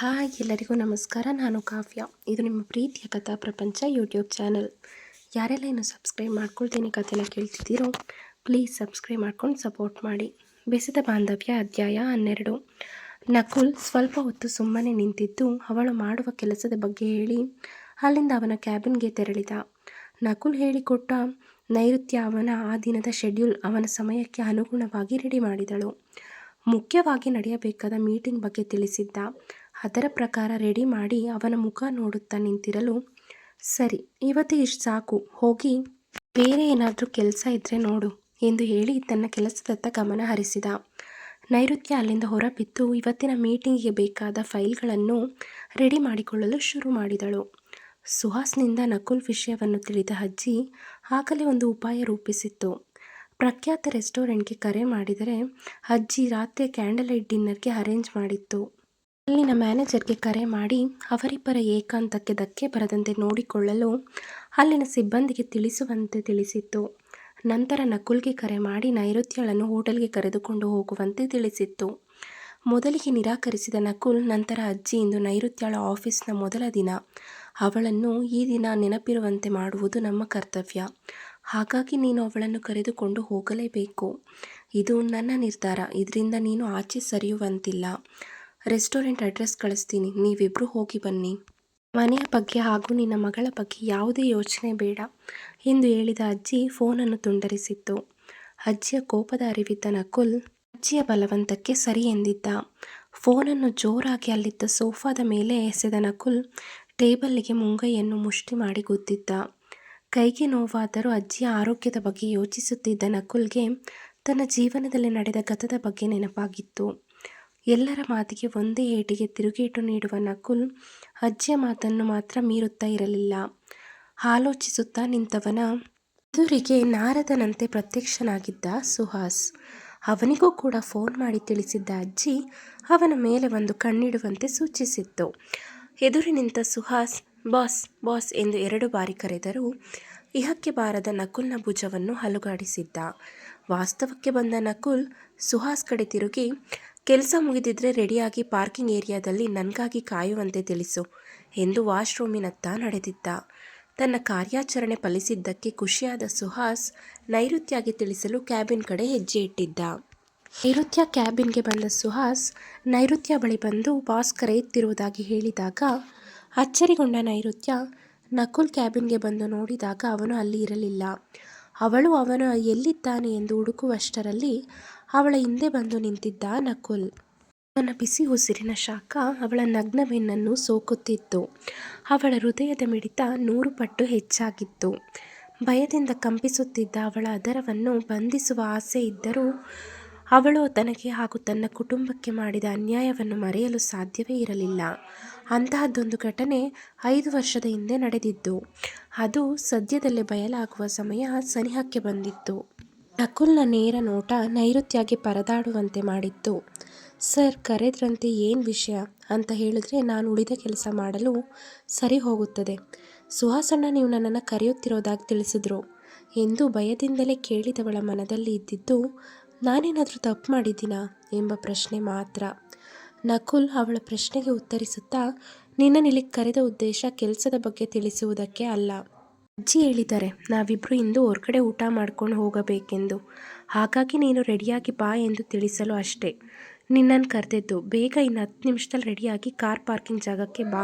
Hi, ಎಲ್ಲರಿಗೂ ನಮಸ್ಕಾರ. ನಾನು ಕಾವ್ಯ. ಇದು ನಿಮ್ಮ ಪ್ರೀತಿಯ ಕಥಾ ಪ್ರಪಂಚ ಯೂಟ್ಯೂಬ್ ಚಾನಲ್. ಯಾರೆಲ್ಲ ಇನ್ನು ಸಬ್ಸ್ಕ್ರೈಬ್ ಮಾಡ್ಕೊಳ್ತೀನಿ ಕಥೆನ ಕೇಳ್ತಿದ್ದೀರೋ ಪ್ಲೀಸ್ ಸಬ್ಸ್ಕ್ರೈಬ್ ಮಾಡ್ಕೊಂಡು ಸಪೋರ್ಟ್ ಮಾಡಿ. ಬೆಸೆದ ಬಾಂಧವ್ಯ ಅಧ್ಯಾಯ ಹನ್ನೆರಡು. ನಕುಲ್ ಸ್ವಲ್ಪ ಹೊತ್ತು ಸುಮ್ಮನೆ ನಿಂತಿದ್ದು, ಅವಳು ಮಾಡುವ ಕೆಲಸದ ಬಗ್ಗೆ ಹೇಳಿ ಅಲ್ಲಿಂದ ಅವನ ಕ್ಯಾಬಿನ್ಗೆ ತೆರಳಿದ. ನಕುಲ್ ಹೇಳಿಕೊಟ್ಟ ನೈಋತ್ಯ ಅವನ ಆ ದಿನದ ಶೆಡ್ಯೂಲ್ ಅವನ ಸಮಯಕ್ಕೆ ಅನುಗುಣವಾಗಿ ರೆಡಿ ಮಾಡಿದಳು. ಮುಖ್ಯವಾಗಿ ನಡೆಯಬೇಕಾದ ಮೀಟಿಂಗ್ ಬಗ್ಗೆ ತಿಳಿಸಿದ್ದ. ಅದರ ಪ್ರಕಾರ ರೆಡಿ ಮಾಡಿ ಅವನ ಮುಖ ನೋಡುತ್ತಾ ನಿಂತಿರಲು, ಸರಿ, ಇವತ್ತು ಇಷ್ಟು ಸಾಕು, ಹೋಗಿ. ಬೇರೆ ಏನಾದರೂ ಕೆಲಸ ಇದ್ದರೆ ನೋಡು, ಎಂದು ಹೇಳಿ ತನ್ನ ಕೆಲಸದತ್ತ ಗಮನ ಹರಿಸಿದ. ನೈಋತ್ಯ ಅಲ್ಲಿಂದ ಹೊರಬಿದ್ದು ಇವತ್ತಿನ ಮೀಟಿಂಗಿಗೆ ಬೇಕಾದ ಫೈಲ್ಗಳನ್ನು ರೆಡಿ ಮಾಡಿಕೊಳ್ಳಲು ಶುರು ಮಾಡಿದಳು. ಸುಹಾಸ್ನಿಂದ ನಕುಲ್ ವಿಷಯವನ್ನು ತಿಳಿದ ಅಜ್ಜಿ, ಆಗಲೇ ಒಂದು ಉಪಾಯ ರೂಪಿಸಿತ್ತು. ಪ್ರಖ್ಯಾತ ರೆಸ್ಟೋರೆಂಟ್ಗೆ ಕರೆ ಮಾಡಿದರೆ ಅಜ್ಜಿ ರಾತ್ರಿ ಕ್ಯಾಂಡಲ್ ಲೈಟ್ ಡಿನ್ನರ್ಗೆ ಅರೇಂಜ್ ಮಾಡಿತ್ತು. ಅಲ್ಲಿನ ಮ್ಯಾನೇಜರ್ಗೆ ಕರೆ ಮಾಡಿ ಅವರಿಬ್ಬರ ಏಕಾಂತಕ್ಕೆ ಧಕ್ಕೆ ಬರದಂತೆ ನೋಡಿಕೊಳ್ಳಲು ಅಲ್ಲಿನ ಸಿಬ್ಬಂದಿಗೆ ತಿಳಿಸುವಂತೆ ತಿಳಿಸಿತ್ತು. ನಂತರ ನಕುಲ್ಗೆ ಕರೆ ಮಾಡಿ ನೈಋತ್ಯಳನ್ನು ಹೋಟೆಲ್ಗೆ ಕರೆದುಕೊಂಡು ಹೋಗುವಂತೆ ತಿಳಿಸಿತ್ತು. ಮೊದಲಿಗೆ ನಿರಾಕರಿಸಿದ ನಕುಲ್, ನಂತರ ಅಜ್ಜಿ ಇಂದು ನೈಋತ್ಯಳ ಆಫೀಸ್ನ ಮೊದಲ ದಿನ. ಅವಳನ್ನು ಈ ದಿನ ನೆನಪಿರುವಂತೆ ಮಾಡುವುದು ನಮ್ಮ ಕರ್ತವ್ಯ. ಹಾಗಾಗಿ ನೀನು ಅವಳನ್ನು ಕರೆದುಕೊಂಡು ಹೋಗಲೇಬೇಕು. ಇದು ನನ್ನ ನಿರ್ಧಾರ. ಇದರಿಂದ ನೀನು ಆಚೆ ಸರಿಯುವಂತಿಲ್ಲ. ರೆಸ್ಟೋರೆಂಟ್ ಅಡ್ರೆಸ್ ಕಳಿಸ್ತೀನಿ. ನೀವಿಬ್ಬರೂ ಹೋಗಿ ಬನ್ನಿ. ಮನೆಯ ಬಗ್ಗೆ ಹಾಗೂ ನಿನ್ನ ಮಗಳ ಬಗ್ಗೆ ಯಾವುದೇ ಯೋಚನೆ ಬೇಡ. ಎಂದು ಹೇಳಿದ ಅಜ್ಜಿ ಫೋನನ್ನು ತುಂಡರಿಸಿತ್ತು. ಅಜ್ಜಿಯ ಕೋಪದ ಅರಿವಿದ್ದ ನಕುಲ್, ಅಜ್ಜಿಯ ಬಲವಂತಕ್ಕೆ ಸರಿ ಎಂದಿದ್ದ. ಫೋನನ್ನು ಜೋರಾಗಿ ಅಲ್ಲಿದ್ದ ಸೋಫಾದ ಮೇಲೆ ಎಸೆದ ನಕುಲ್ ಟೇಬಲ್ಗೆ ಮುಂಗೈಯನ್ನು ಮುಷ್ಟಿ ಮಾಡಿ ಗುದ್ದಿದ್ದ. ಕೈಗೆ ನೋವಾದರೂ ಅಜ್ಜಿಯ ಆರೋಗ್ಯದ ಬಗ್ಗೆ ಯೋಚಿಸುತ್ತಿದ್ದ ನಕುಲ್ಗೆ ತನ್ನ ಜೀವನದಲ್ಲಿ ನಡೆದ ಗತದ ಬಗ್ಗೆ ನೆನಪಾಗಿತ್ತು. ಎಲ್ಲರ ಮಾತಿಗೆ ಒಂದೇ ಏಟಿಗೆ ತಿರುಗೇಟು ನೀಡುವ ನಕುಲ್ ಅಜ್ಜಿಯ ಮಾತನ್ನು ಮಾತ್ರ ಮೀರುತ್ತಾ ಇರಲಿಲ್ಲ. ಆಲೋಚಿಸುತ್ತಾ ನಿಂತವನ ಎದುರಿಗೆ ನಾರದನಂತೆ ಪ್ರತ್ಯಕ್ಷನಾಗಿದ್ದ ಸುಹಾಸ್. ಅವನಿಗೂ ಕೂಡ ಫೋನ್ ಮಾಡಿ ತಿಳಿಸಿದ್ದ ಅಜ್ಜಿ ಅವನ ಮೇಲೆ ಒಂದು ಕಣ್ಣಿಡುವಂತೆ ಸೂಚಿಸಿತ್ತು. ಎದುರು ನಿಂತ ಸುಹಾಸ್, ಬಾಸ್ ಬಾಸ್ ಎಂದು ಎರಡು ಬಾರಿ ಕರೆದರೂ ಇಹಕ್ಕೆ ಬಾರದ ನಕುಲ್ನ ಭುಜವನ್ನು ಹಲುಗಾಡಿಸಿದ್ದ ವಾಸ್ತವಕ್ಕೆ ಬಂದ ನಕುಲ್ ಸುಹಾಸ್ ಕಡೆ ತಿರುಗಿ ಕೆಲಸ ಮುಗಿದಿದ್ರೆ ರೆಡಿಯಾಗಿ ಪಾರ್ಕಿಂಗ್ ಏರಿಯಾದಲ್ಲಿ ನನಗಾಗಿ ಕಾಯುವಂತೆ ತಿಳಿಸು ಎಂದು ವಾಶ್ರೂಮಿನತ್ತ ನಡೆದಿದ್ದ. ತನ್ನ ಕಾರ್ಯಾಚರಣೆ ಫಲಿಸಿದ್ದಕ್ಕೆ ಖುಷಿಯಾದ ಸುಹಾಸ್ ನೈಋತ್ಯಾಗಿ ತಿಳಿಸಲು ಕ್ಯಾಬಿನ್ ಕಡೆ ಹೆಜ್ಜೆ ಇಟ್ಟಿದ್ದ. ನೈಋತ್ಯ ಕ್ಯಾಬಿನ್ಗೆ ಬಂದ ಸುಹಾಸ್ ನೈಋತ್ಯ ಬಳಿ ಬಂದು ಬಾಸ್ ಕರೆಯುತ್ತಿರುವುದಾಗಿ ಹೇಳಿದಾಗ, ಅಚ್ಚರಿಗೊಂಡ ನೈಋತ್ಯ ನಕುಲ್ ಕ್ಯಾಬಿನ್ಗೆ ಬಂದು ನೋಡಿದಾಗ ಅವನು ಅಲ್ಲಿ ಇರಲಿಲ್ಲ. ಅವಳು ಅವನು ಎಲ್ಲಿದ್ದಾನೆ ಎಂದು ಹುಡುಕುವಷ್ಟರಲ್ಲಿ ಅವಳ ಹಿಂದೆ ಬಂದು ನಿಂತಿದ್ದ ನಕುಲ್. ಅವನ ಬಿಸಿ ಉಸಿರಿನ ಶಾಖ ಅವಳ ನಗ್ನ ಬೆನ್ನನ್ನು ಸೋಕುತ್ತಿತ್ತು. ಅವಳ ಹೃದಯದ ಮಿಡಿತ ನೂರು ಪಟ್ಟು ಹೆಚ್ಚಾಗಿತ್ತು. ಭಯದಿಂದ ಕಂಪಿಸುತ್ತಿದ್ದ ಅವಳ ಅದರವನ್ನು ಬಂಧಿಸುವ ಆಸೆ ಇದ್ದರೂ ಅವಳು ತನಗೆ ಹಾಗೂ ತನ್ನ ಕುಟುಂಬಕ್ಕೆ ಮಾಡಿದ ಅನ್ಯಾಯವನ್ನು ಮರೆಯಲು ಸಾಧ್ಯವೇ ಇರಲಿಲ್ಲ. ಅಂತಹದ್ದೊಂದು ಘಟನೆ ಐದು ವರ್ಷದ ಹಿಂದೆ ನಡೆದಿದ್ದು, ಅದು ಸದ್ಯದಲ್ಲೇ ಬಯಲಾಗುವ ಸಮಯ ಸನಿಹಕ್ಕೆ ಬಂದಿತ್ತು. ನಕುಲ್ನ ನೇರ ನೋಟ ನೈಋತ್ಯಾಗಿ ಪರದಾಡುವಂತೆ ಮಾಡಿತ್ತು. ಸರ್, ಕರೆದ್ರಂತೆ ಏನು ವಿಷಯ ಅಂತ ಹೇಳಿದ್ರೆ, ನಾನು ಉಳಿದ ಕೆಲಸ ಮಾಡಲು ಸರಿ ಹೋಗುತ್ತದೆ. ಸುಹಾಸಣ್ಣ, ನೀವು ನನ್ನನ್ನು ಕರೆಯುತ್ತಿರೋದಾಗಿ ತಿಳಿಸಿದ್ರು. ಎಂದು ಭಯದಿಂದಲೇ ಕೇಳಿದವಳ ಮನದಲ್ಲಿ ಇದ್ದಿದ್ದು, ನಾನೇನಾದರೂ ತಪ್ಪು ಮಾಡಿದ್ದೀನಾ ಎಂಬ ಪ್ರಶ್ನೆ ಮಾತ್ರ. ನಕುಲ್ ಅವಳ ಪ್ರಶ್ನೆಗೆ ಉತ್ತರಿಸುತ್ತಾ ನಿನ್ನನ್ನಿಲ್ಲಿ ಕರೆದ ಉದ್ದೇಶ ಕೆಲಸದ ಬಗ್ಗೆ ತಿಳಿಸುವುದಕ್ಕೆ ಅಲ್ಲ. ಅಜ್ಜಿ ಹೇಳಿದ್ದಾರೆ ನಾವಿಬ್ಬರು ಇಂದು ಹೊರಗಡೆ ಊಟ ಮಾಡ್ಕೊಂಡು ಹೋಗಬೇಕೆಂದು. ಹಾಗಾಗಿ ನೀನು ರೆಡಿಯಾಗಿ ಬಾ ಎಂದು ತಿಳಿಸಲು ಅಷ್ಟೇ. ನಿನ್ನನ್ನು ಕರೆದಿದ್ದು, ಬೇಗ ಇನ್ನು ಹತ್ತು ನಿಮಿಷದಲ್ಲಿ ರೆಡಿಯಾಗಿ ಕಾರ್ ಪಾರ್ಕಿಂಗ್ ಜಾಗಕ್ಕೆ ಬಾ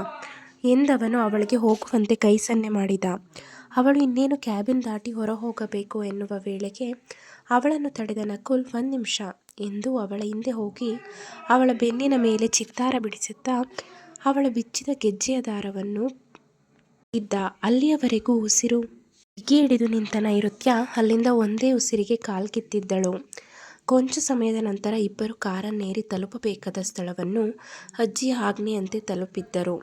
ಎಂದವನು ಅವಳಿಗೆ ಹೋಗುವಂತೆ ಕೈ ಸನ್ನೆ ಮಾಡಿದ. ಅವಳು ಇನ್ನೇನು ಕ್ಯಾಬಿನ್ ದಾಟಿ ಹೊರ ಹೋಗಬೇಕು ಎನ್ನುವ ವೇಳೆಗೆ ಅವಳನ್ನು ತಡೆದ ನಕುಲ್, ಒಂದು ನಿಮಿಷ ಎಂದು ಅವಳ ಹಿಂದೆ ಹೋಗಿ ಅವಳ ಬೆನ್ನಿನ ಮೇಲೆ ಚಿತ್ತಾರ ಬಿಡಿಸುತ್ತಾ ಅವಳ ಬಿಚ್ಚಿದ ಗೆಜ್ಜೆಯ ದಾರವನ್ನು ಇದ್ದ ಅಲ್ಲಿಯವರೆಗೂ ಉಸಿರು ಬಿಗಿ ಹಿಡಿದು ನಿಂತ ನೈರುತ್ಯ ಅಲ್ಲಿಂದ ಒಂದೇ ಉಸಿರಿಗೆ ಕಾಲ್ಕಿತ್ತಿದ್ದಳು ಕೊಂಚ ಸಮಯದ ನಂತರ ಇಬ್ಬರು ಕಾರನ್ನೇರಿ ತಲುಪಬೇಕಾದ ಸ್ಥಳವನ್ನು ಅಜ್ಜಿಯ ಆಜ್ಞೆಯಂತೆ ತಲುಪಿದ್ದರು.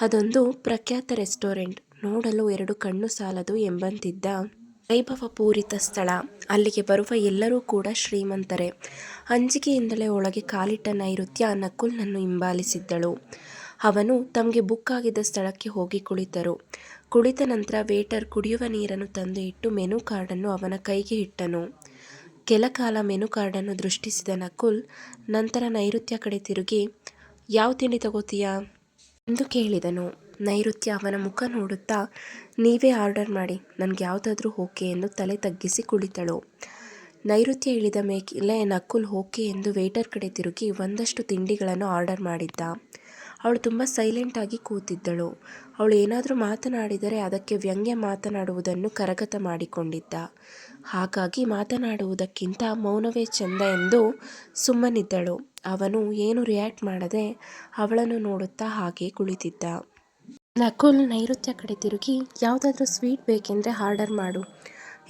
ಅದೊಂದು ಪ್ರಖ್ಯಾತ ರೆಸ್ಟೋರೆಂಟ್. ನೋಡಲು ಎರಡು ಕಣ್ಣು ಸಾಲದು ಎಂಬಂತಿದ್ದ ವೈಭವಪೂರಿತ ಸ್ಥಳ. ಅಲ್ಲಿಗೆ ಬರುವ ಎಲ್ಲರೂ ಕೂಡ ಶ್ರೀಮಂತರೇ. ಅಂಜಿಕೆಯಿಂದಲೇ ಒಳಗೆ ಕಾಲಿಟ್ಟ ನೈಋತ್ಯ ನಕುಲ್ನನ್ನು ಹಿಂಬಾಲಿಸಿದ್ದಳು. ಅವನು ತಮಗೆ ಬುಕ್ ಆಗಿದ್ದ ಸ್ಥಳಕ್ಕೆ ಹೋಗಿ ಕುಳಿತರು. ಕುಳಿತ ನಂತರ ವೇಟರ್ ಕುಡಿಯುವ ನೀರನ್ನು ತಂದು ಇಟ್ಟು ಮೆನು ಕಾರ್ಡನ್ನು ಅವನ ಕೈಗೆ ಇಟ್ಟನು. ಕೆಲ ಕಾಲ ಮೆನು ಕಾರ್ಡನ್ನು ದೃಷ್ಟಿಸಿದ ನಕುಲ್, ನಂತರ ನೈಋತ್ಯ ಕಡೆ ತಿರುಗಿ, ಯಾವ ತಿಂಡಿ ತಗೋತೀಯಾ? ಎಂದು ಕೇಳಿದನು. ನೈಋತ್ಯ ಅವನ ಮುಖ ನೋಡುತ್ತಾ, ನೀವೇ ಆರ್ಡರ್ ಮಾಡಿ, ನನಗೆ ಯಾವುದಾದ್ರೂ ಓಕೆ ಎಂದು ತಲೆ ತಗ್ಗಿಸಿ ಕುಳಿತಳು. ನೈಋತ್ಯ ಇಳಿದ ಮೇಲೆ ನಕುಲ್ ಓಕೆ ಎಂದು ವೇಟರ್ ಕಡೆ ತಿರುಗಿ ಒಂದಷ್ಟು ತಿಂಡಿಗಳನ್ನು ಆರ್ಡರ್ ಮಾಡಿದ್ದ. ಅವಳು ತುಂಬ ಸೈಲೆಂಟಾಗಿ ಕೂತಿದ್ದಳು. ಅವಳು ಏನಾದರೂ ಮಾತನಾಡಿದರೆ ಅದಕ್ಕೆ ವ್ಯಂಗ್ಯ ಮಾತನಾಡುವುದನ್ನು ಕರಗತ ಮಾಡಿಕೊಂಡಿದ್ದ. ಹಾಗಾಗಿ ಮಾತನಾಡುವುದಕ್ಕಿಂತ ಮೌನವೇ ಚೆಂದ ಎಂದು ಸುಮ್ಮನಿದ್ದಳು. ಅವನು ಏನು ರಿಯಾಕ್ಟ್ ಮಾಡದೆ ಅವಳನ್ನು ನೋಡುತ್ತಾ ಹಾಗೆ ಕುಳಿತಿದ್ದ. ನಕುಲ್ ನೈಋತ್ಯ ಕಡೆ ತಿರುಗಿ, ಯಾವುದಾದ್ರೂ ಸ್ವೀಟ್ ಬೇಕೆಂದರೆ ಆರ್ಡರ್ ಮಾಡು.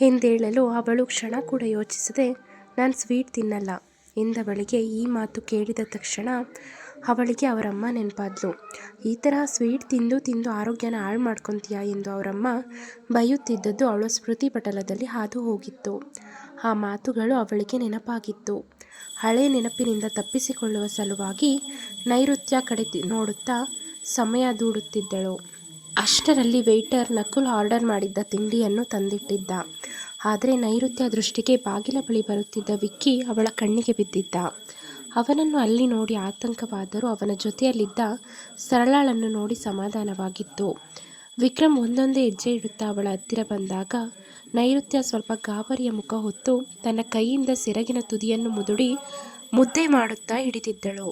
ಎಂದೇಳಲು ಅವಳು ಕ್ಷಣ ಕೂಡ ಯೋಚಿಸದೆ, ನಾನು ಸ್ವೀಟ್ ತಿನ್ನಲ್ಲ ಎಂದವಳಿಗೆ ಈ ಮಾತು ಕೇಳಿದ ತಕ್ಷಣ ಅವಳಿಗೆ ಅವರಮ್ಮ ನೆನಪಾದ್ಲು. ಈ ಥರ ಸ್ವೀಟ್ ತಿಂದು ತಿಂದು ಆರೋಗ್ಯನ ಹಾಳು ಮಾಡ್ಕೊತೀಯಾ? ಎಂದು ಅವರಮ್ಮ ಬೈಯುತ್ತಿದ್ದದ್ದು ಅವಳ ಸ್ಮೃತಿ ಪಟಲದಲ್ಲಿ ಹಾದು ಹೋಗಿತ್ತು. ಆ ಮಾತುಗಳು ಅವಳಿಗೆ ನೆನಪಾಗಿತ್ತು. ಹಳೆ ನೆನಪಿನಿಂದ ತಪ್ಪಿಸಿಕೊಳ್ಳುವ ಸಲುವಾಗಿ ನೈಋತ್ಯ ಕಡೆ ನೋಡುತ್ತಾ ಸಮಯ ದೂಡುತ್ತಿದ್ದಳು. ಅಷ್ಟರಲ್ಲಿ ವೇಟರ್ ನಕುಲ್ ಆರ್ಡರ್ ಮಾಡಿದ್ದ ತಿಂಡಿಯನ್ನು ತಂದಿಟ್ಟಿದ್ದ. ಆದರೆ ನೈಋತ್ಯ ದೃಷ್ಟಿಗೆ ಬಾಗಿಲ ಬಳಿ ಬರುತ್ತಿದ್ದ ವಿಕ್ಕಿ ಅವಳ ಕಣ್ಣಿಗೆ ಬಿದ್ದಿದ್ದ. ಅವನನ್ನು ಅಲ್ಲಿ ನೋಡಿ ಆತಂಕವಾದರೂ ಅವನ ಜೊತೆಯಲ್ಲಿದ್ದ ಸರಳಾಳನ್ನು ನೋಡಿ ಸಮಾಧಾನವಾಗಿತ್ತು. ವಿಕ್ರಮ್ ಒಂದೊಂದೇ ಹೆಜ್ಜೆ ಇಡುತ್ತಾ ಅವಳ ಹತ್ತಿರ ಬಂದಾಗ ನೈಋತ್ಯ ಸ್ವಲ್ಪ ಗಾಬರಿಯ ಮುಖ ಹೊತ್ತು ತನ್ನ ಕೈಯಿಂದ ಸೆರಗಿನ ತುದಿಯನ್ನು ಮುದುಡಿ ಮುದ್ದೆ ಮಾಡುತ್ತಾ ಹಿಡಿದಿದ್ದಳು.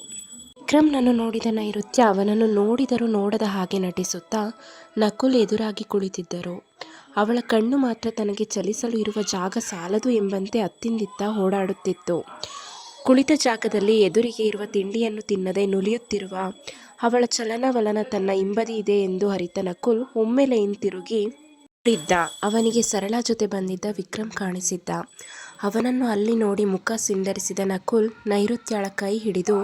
ವಿಕ್ರಮ್ನನ್ನು ನೋಡಿದ ನೈಋತ್ಯ ಅವನನ್ನು ನೋಡಿದರೂ ನೋಡದ ಹಾಗೆ ನಟಿಸುತ್ತಾ ನಕುಲ್ ಎದುರಾಗಿ ಕುಳಿತಿದ್ದರು. ಅವಳ ಕಣ್ಣು ಮಾತ್ರ ತನಗೆ ಚಲಿಸಲು ಇರುವ ಜಾಗ ಸಾಲದು ಎಂಬಂತೆ ಅತ್ತಿಂದಿತ್ತ ಓಡಾಡುತ್ತಿತ್ತು. ಕುಳಿತ ಜಾಗದಲ್ಲಿ ಎದುರಿಗೆ ಇರುವ ತಿಂಡಿಯನ್ನು ತಿನ್ನದೆ ನುಲಿಯುತ್ತಿರುವ ಅವಳ ಚಲನವಲನ ತನ್ನ ಹಿಂಬದಿ ಇದೆ ಎಂದು ಅರಿತ ನಕುಲ್ ಒಮ್ಮೆಲೆ ಹಿಂತಿರುಗಿ ಇದ್ದ ಅವನಿಗೆ ಸರಳ ಜೊತೆ ಬಂದಿದ್ದ ವಿಕ್ರಮ್ ಕಾಣಿಸಿದ್ದ. ಅವನನ್ನು ಅಲ್ಲಿ ನೋಡಿ ಮುಖ ಸಿಂಡರಿಸಿದ ನಕುಲ್ ನೈಋತ್ಯಳ ಕೈ ಹಿಡಿದು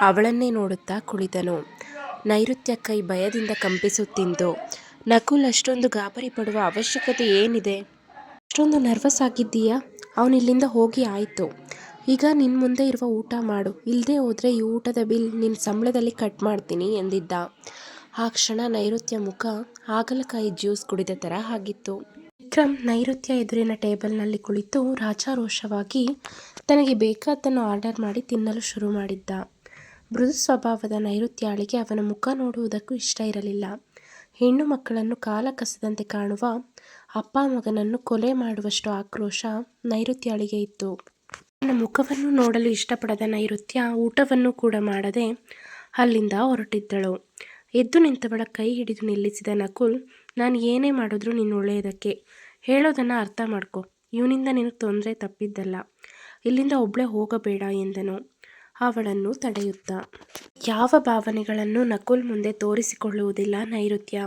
ಅವಳನ್ನೇ ನೋಡುತ್ತಾ ಕುಳಿತನು. ನೈಋತ್ಯ ಕೈ ಭಯದಿಂದ ಕಂಪಿಸುತ್ತಿದ್ದು ನಕುಲ್, ಅಷ್ಟೊಂದು ಗಾಬರಿ ಪಡುವ ಅವಶ್ಯಕತೆ ಏನಿದೆ? ಅಷ್ಟೊಂದು ನರ್ವಸ್ ಆಗಿದ್ದೀಯಾ? ಅವನಿಲ್ಲಿಂದ ಹೋಗಿ ಆಯಿತು. ಈಗ ನಿನ್ನ ಮುಂದೆ ಇರುವ ಊಟ ಮಾಡು. ಇಲ್ಲದೆ ಹೋದರೆ ಈ ಊಟದ ಬಿಲ್ ನಿನ್ನ ಸಂಬಳದಲ್ಲಿ ಕಟ್ ಮಾಡ್ತೀನಿ ಎಂದಿದ್ದ. ಆ ಕ್ಷಣ ನೈಋತ್ಯ ಮುಖ ಹಾಗಲಕಾಯಿ ಜ್ಯೂಸ್ ಕುಡಿದ ಥರ ಆಗಿತ್ತು. ವಿಕ್ರಮ್ ನೈಋತ್ಯ ಎದುರಿನ ಟೇಬಲ್ನಲ್ಲಿ ಕುಳಿತು ರಾಜಾರೋಷವಾಗಿ ತನಗೆ ಬೇಕಾದ್ದನ್ನು ಆರ್ಡರ್ ಮಾಡಿ ತಿನ್ನಲು ಶುರು ಮಾಡಿದ್ದ. ಮೃದು ಸ್ವಭಾವದ ನೈಋತ್ಯಾಳಿಗೆ ಅವನ ಮುಖ ನೋಡುವುದಕ್ಕೂ ಇಷ್ಟ ಇರಲಿಲ್ಲ. ಹೆಣ್ಣು ಮಕ್ಕಳನ್ನು ಕಾಲ ಕಸದಂತೆ ಕಾಣುವ ಅಪ್ಪ ಮಗನನ್ನು ಕೊಲೆ ಮಾಡುವಷ್ಟು ಆಕ್ರೋಶ ನೈಋತ್ಯಾಳಿಗೆ ಇತ್ತು. ನನ್ನ ಮುಖವನ್ನು ನೋಡಲು ಇಷ್ಟಪಡದ ನೈಋತ್ಯ ಊಟವನ್ನು ಕೂಡ ಮಾಡದೆ ಅಲ್ಲಿಂದ ಹೊರಟಿದ್ದಳು. ಎದ್ದು ನಿಂತವಳ ಕೈ ಹಿಡಿದು ನಿಲ್ಲಿಸಿದ ನಕುಲ್, ನಾನು ಏನೇ ಮಾಡಿದ್ರು ನೀನು ಒಳ್ಳೆಯದಕ್ಕೆ. ಹೇಳೋದನ್ನು ಅರ್ಥ ಮಾಡ್ಕೊ. ಇವನಿಂದ ನಿನಗೆ ತೊಂದರೆ ತಪ್ಪಿದ್ದಲ್ಲ. ಇಲ್ಲಿಂದ ಒಬ್ಬಳೇ ಹೋಗಬೇಡ ಎಂದನು. ಅವಳನ್ನು ತಡೆಯುತ್ತಾ. ಯಾವ ಭಾವನೆಗಳನ್ನು ನಕುಲ್ ಮುಂದೆ ತೋರಿಸಿಕೊಳ್ಳುವುದಿಲ್ಲ ನೈಋತ್ಯ.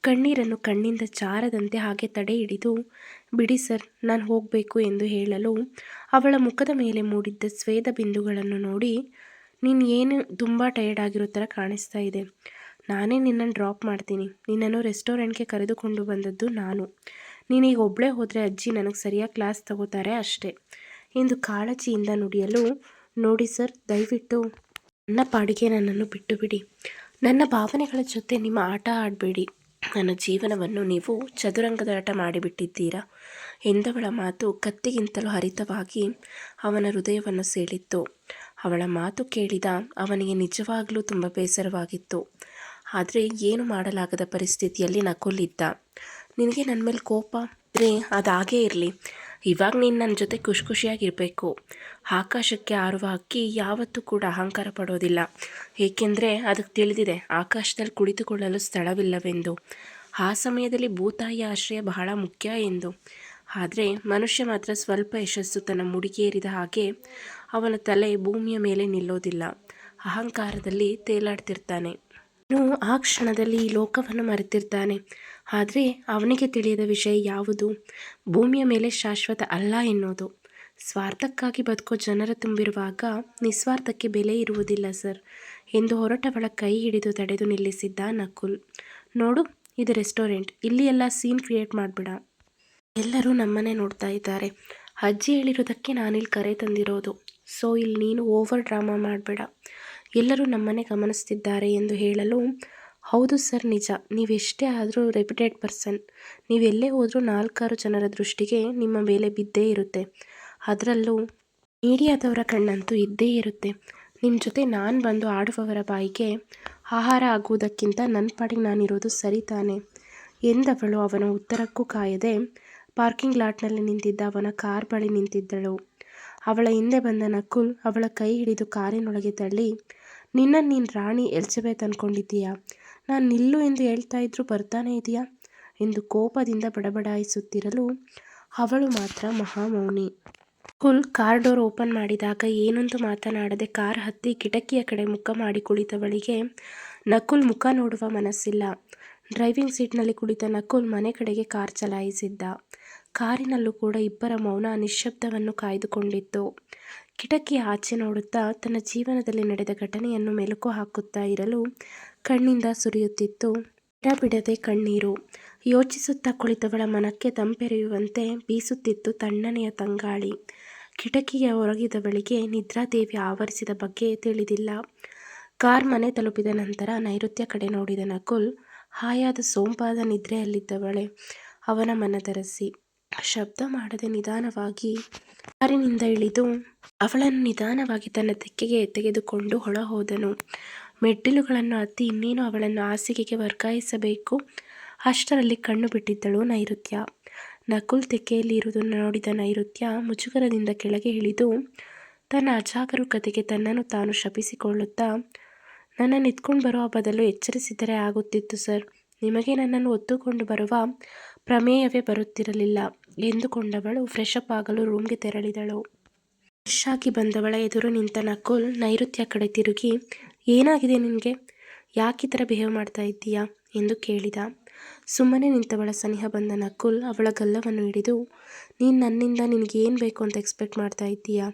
ಕಣ್ಣೀರನ್ನು ಕಣ್ಣಿಂದ ಚಾರದಂತೆ ಹಾಗೆ ತಡೆ ಹಿಡಿದು ಬಿಡಿ ಸರ್, ನಾನು ಹೋಗಬೇಕು ಎಂದು ಹೇಳಲು ಅವಳ ಮುಖದ ಮೇಲೆ ಮೂಡಿದ್ದ ಸ್ವೇದ ಬಿಂದುಗಳನ್ನು ನೋಡಿ ನೀನು ಏನು ತುಂಬ ಟಯರ್ಡ್ ಆಗಿರೋ ಥರ ಕಾಣಿಸ್ತಾ ಇದೆ. ನಾನೇ ನಿನ್ನನ್ನು ಡ್ರಾಪ್ ಮಾಡ್ತೀನಿ. ನಿನ್ನನ್ನು ರೆಸ್ಟೋರೆಂಟ್ಗೆ ಕರೆದುಕೊಂಡು ಬಂದದ್ದು ನಾನು. ನೀನೀಗ ಒಬ್ಬಳೇ ಹೋದರೆ ಅಜ್ಜಿ ನನಗೆ ಸರಿಯಾಗಿ ಕ್ಲಾಸ್ ತಗೋತಾರೆ ಅಷ್ಟೇ ಎಂದು ಕಾಳಜಿಯಿಂದ ನುಡಿಯಲು, ನೋಡಿ ಸರ್, ದಯವಿಟ್ಟು ನನ್ನ ಪಾಡಿಗೆ ನನ್ನನ್ನು ಬಿಟ್ಟು ಬಿಡಿ. ನನ್ನ ಭಾವನೆಗಳ ಜೊತೆ ನಿಮ್ಮ ಆಟ ಆಡಬೇಡಿ. ನನ್ನ ಜೀವನವನ್ನು ನೀವು ಚದುರಂಗದ ಆಟ ಮಾಡಿಬಿಟ್ಟಿದ್ದೀರಾ? ಎಂದವಳ ಮಾತು ಕತ್ತಿಗಿಂತಲೂ ಹರಿತವಾಗಿ ಅವನ ಹೃದಯವನ್ನು ಸೇಳಿತ್ತು ಅವಳ ಮಾತು ಕೇಳಿದ ಅವನಿಗೆ ನಿಜವಾಗಲೂ ತುಂಬ ಬೇಸರವಾಗಿತ್ತು. ಆದರೆ ಏನು ಮಾಡಲಾಗದ ಪರಿಸ್ಥಿತಿಯಲ್ಲಿ ನಕುಲಿದ್ದ ನಿನಗೆ ನನ್ನ ಮೇಲೆ ಕೋಪ ರೇ ಅದಾಗೇ ಇರಲಿ. ಇವಾಗ ನೀನು ನನ್ನ ಜೊತೆ ಖುಷಿ ಖುಷಿಯಾಗಿರಬೇಕು ಆಕಾಶಕ್ಕೆ ಹಾರುವ ಹಕ್ಕಿ ಯಾವತ್ತೂ ಕೂಡ ಅಹಂಕಾರ ಪಡೋದಿಲ್ಲ. ಏಕೆಂದರೆ ಅದಕ್ಕೆ ತಿಳಿದಿದೆ ಆಕಾಶದಲ್ಲಿ ಕುಳಿತುಕೊಳ್ಳಲು ಸ್ಥಳವಿಲ್ಲವೆಂದು. ಆ ಸಮಯದಲ್ಲಿ ಭೂತಾಯಿಯ ಆಶ್ರಯ ಬಹಳ ಮುಖ್ಯ ಎಂದು. ಆದರೆ ಮನುಷ್ಯ ಮಾತ್ರ ಸ್ವಲ್ಪ ಯಶಸ್ಸು ತನ್ನ ಮುಡಿಗೇರಿದ ಹಾಗೆ ಅವನ ತಲೆ ಭೂಮಿಯ ಮೇಲೆ ನಿಲ್ಲೋದಿಲ್ಲ. ಅಹಂಕಾರದಲ್ಲಿ ತೇಲಾಡ್ತಿರ್ತಾನೆ. ಅವನು ಆ ಕ್ಷಣದಲ್ಲಿ ಈ ಲೋಕವನ್ನು ಮರೆತಿರ್ತಾನೆ ಆದರೆ ಅವನಿಗೆ ತಿಳಿಯದ ವಿಷಯ ಯಾವುದು? ಭೂಮಿಯ ಮೇಲೆ ಶಾಶ್ವತ ಅಲ್ಲ ಎನ್ನೋದು ಸ್ವಾರ್ಥಕ್ಕಾಗಿ ಬದುಕೋ ಜನರ ತುಂಬಿರುವಾಗ ನಿಸ್ವಾರ್ಥಕ್ಕೆ ಬೆಲೆ ಇರುವುದಿಲ್ಲ, ಸರ್, ಎಂದು ಹೊರಟವಳ ಕೈ ಹಿಡಿದು ತಡೆದು ನಿಲ್ಲಿಸಿದ್ದ ನಕುಲ್. ನೋಡು, ಇದು ರೆಸ್ಟೋರೆಂಟ್. ಇಲ್ಲಿ ಎಲ್ಲ ಸೀನ್ ಕ್ರಿಯೇಟ್ ಮಾಡಿಬಿಡ. ಎಲ್ಲರೂ ನಮ್ಮನೆ ನೋಡ್ತಾ ಇದ್ದಾರೆ. ಅಜ್ಜಿ ಹೇಳಿರೋದಕ್ಕೆ ನಾನಿಲ್ಲಿ ಕರೆ ತಂದಿರೋದು. ಸೊ, ಇಲ್ಲಿ ನೀನು ಓವರ್ ಡ್ರಾಮಾ ಮಾಡಬೇಡ. ಎಲ್ಲರೂ ನಮ್ಮನ್ನೇ ಗಮನಿಸ್ತಿದ್ದಾರೆ ಎಂದು ಹೇಳಲು, ಹೌದು ಸರ್, ನಿಜ. ನೀವೆಷ್ಟೇ ಆದರೂ ರೆಪ್ಯುಟೆಡ್ ಪರ್ಸನ್. ನೀವೆಲ್ಲೇ ಹೋದರೂ ನಾಲ್ಕಾರು ಜನರ ದೃಷ್ಟಿಗೆ ನಿಮ್ಮ ಮೇಲೆ ಬಿದ್ದೇ ಇರುತ್ತೆ. ಅದರಲ್ಲೂ ಮೀಡಿಯಾದವರ ಕಣ್ಣಂತೂ ಇದ್ದೇ ಇರುತ್ತೆ. ನಿಮ್ಮ ಜೊತೆ ನಾನು ಬಂದು ಆಡುವವರ ಬಾಯಿಗೆ ಆಹಾರ ಆಗುವುದಕ್ಕಿಂತ ನನ್ನ ಪಾಡಿಗೆ ನಾನಿರೋದು ಸರಿ ತಾನೆ ಎಂದವಳು. ಅವನ ಉತ್ತರಕ್ಕೂ ಕಾಯದೆ ಪಾರ್ಕಿಂಗ್ ಲಾಟ್ನಲ್ಲಿ ನಿಂತಿದ್ದ ಅವನ ಕಾರ್ ಬಳಿ ನಿಂತಿದ್ದಳು. ಅವಳ ಹಿಂದೆ ಬಂದ ನಕುಲ್ ಅವಳ ಕೈ ಹಿಡಿದು ಕಾರಿನೊಳಗೆ ತಳ್ಳಿ ನಿನ್ನ ನೀನು ರಾಣಿ ಎಲಿಜಬೆತ್ ಅಂದ್ಕೊಂಡಿದ್ದೀಯಾ ನಾನು ನಿಲ್ಲು ಎಂದು ಹೇಳ್ತಾ ಇದ್ರು ಬರ್ತಾನೆ ಇದೆಯಾ? ಎಂದು ಕೋಪದಿಂದ ಬಡಬಡಾಯಿಸುತ್ತಿರಲು ಅವಳು ಮಾತ್ರ ಮಹಾಮೌನಿ. ಕುಲ್ ಕಾರ್ ಡೋರ್ ಓಪನ್ ಮಾಡಿದಾಗ ಏನೊಂದು ಮಾತನಾಡದೆ ಕಾರ್ ಹತ್ತಿ ಕಿಟಕಿಯ ಕಡೆ ಮುಖ ಮಾಡಿ ಕುಳಿತವಳಿಗೆ ನಕುಲ್ ಮುಖ ನೋಡುವ ಮನಸ್ಸಿಲ್ಲ. ಡ್ರೈವಿಂಗ್ ಸೀಟ್ನಲ್ಲಿ ಕುಳಿತ ನಕುಲ್ ಮನೆ ಕಡೆಗೆ ಕಾರ್ ಚಲಾಯಿಸಿದ್ದ. ಕಾರಿನಲ್ಲೂ ಕೂಡ ಇಬ್ಬರ ಮೌನ ನಿಶ್ಶಬ್ದವನ್ನು ಕಾಯ್ದುಕೊಂಡಿತ್ತು. ಕಿಟಕಿ ಆಚೆ ನೋಡುತ್ತಾ ತನ್ನ ಜೀವನದಲ್ಲಿ ನಡೆದ ಘಟನೆಯನ್ನು ಮೆಲುಕು ಹಾಕುತ್ತಾ ಇರಲು ಕಣ್ಣಿಂದ ಸುರಿಯುತ್ತಿತ್ತು. ಬಿಡದೆ ಕಣ್ಣೀರು. ಯೋಚಿಸುತ್ತಾ ಕುಳಿತವಳ ಮನಕ್ಕೆ ತಂಪೆರೆಯುವಂತೆ ಬೀಸುತ್ತಿತ್ತು ತಣ್ಣನೆಯ ತಂಗಾಳಿ. ಕಿಟಕಿಯ ಹೊರಗಿದವಳಿಗೆ ನಿದ್ರಾದೇವಿ ಆವರಿಸಿದ ಬಗ್ಗೆ ತಿಳಿದಿಲ್ಲ. ಕಾರ್ ಮನೆ ತಲುಪಿದ ನಂತರ ನೈಋತ್ಯ ಕಡೆ ನೋಡಿದ ನಕುಲ್, ಹಾಯಾದ ಸೋಂಪಾದ ನಿದ್ರೆಯಲ್ಲಿದ್ದವಳೆ. ಅವನ ಮನದರಸಿ ಶಬ್ದ ಮಾಡದೆ ನಿಧಾನವಾಗಿ ಕಾರಿನಿಂದ ಇಳಿದು ಅವಳನ್ನು ನಿಧಾನವಾಗಿ ತನ್ನ ತೆಕ್ಕೆಗೆ ತೆಗೆದುಕೊಂಡು ಹೊಳ ಹೋದನು ಮೆಟ್ಟಿಲುಗಳನ್ನು ಹತ್ತಿ ಇನ್ನೇನು ಅವಳನ್ನು ಹಾಸಿಗೆಗೆ ವರ್ಗಾಯಿಸಬೇಕು? ಅಷ್ಟರಲ್ಲಿ ಕಣ್ಣು ಬಿಟ್ಟಿದ್ದಳು ನೈಋತ್ಯ. ನಕುಲ್ ತೆಕ್ಕೆಯಲ್ಲಿ ಇರುವುದನ್ನು ನೋಡಿದ ನೈಋತ್ಯ ಮುಜುಗರದಿಂದ ಕೆಳಗೆ ಇಳಿದು ತನ್ನ ಅಜಾಗರೂಕತೆಗೆ ತನ್ನನ್ನು ತಾನು ಶಪಿಸಿಕೊಳ್ಳುತ್ತಾ, ನನ್ನ ನಿಂತ್ಕೊಂಡು ಬರುವ ಬದಲು ಎಚ್ಚರಿಸಿದರೆ ಆಗುತ್ತಿತ್ತು ಸರ್. ನಿಮಗೆ ನನ್ನನ್ನು ಒತ್ತುಕೊಂಡು ಬರುವ ಪ್ರಮೇಯವೇ ಬರುತ್ತಿರಲಿಲ್ಲ. ಎಂದುಕೊಂಡವಳು ಫ್ರೆಶಪ್ ಆಗಲು ರೂಮ್ಗೆ ತೆರಳಿದಳು. ಫ್ರೆಶ್ ಆಗಿ ಬಂದವಳ ಎದುರು ನಿಂತ ನಕುಲ್ ನೈಋತ್ಯ ಕಡೆ ತಿರುಗಿ, ಏನಾಗಿದೆ ನಿನಗೆ? ಯಾಕೆ ಈ ಥರ ಬಿಹೇವ್ ಮಾಡ್ತಾ ಇದ್ದೀಯಾ? ಎಂದು ಕೇಳಿದ. ಸುಮ್ಮನೆ ನಿಂತವಳ ಸನಿಹ ಬಂದ ನಕುಲ್ ಅವಳ ಗಲ್ಲವನ್ನು ಹಿಡಿದು, ನೀನು ನನ್ನಿಂದ ನಿನಗೆ ಏನು ಬೇಕು ಅಂತ ಎಕ್ಸ್ಪೆಕ್ಟ್ ಮಾಡ್ತಾ ಇದ್ದೀಯಾ?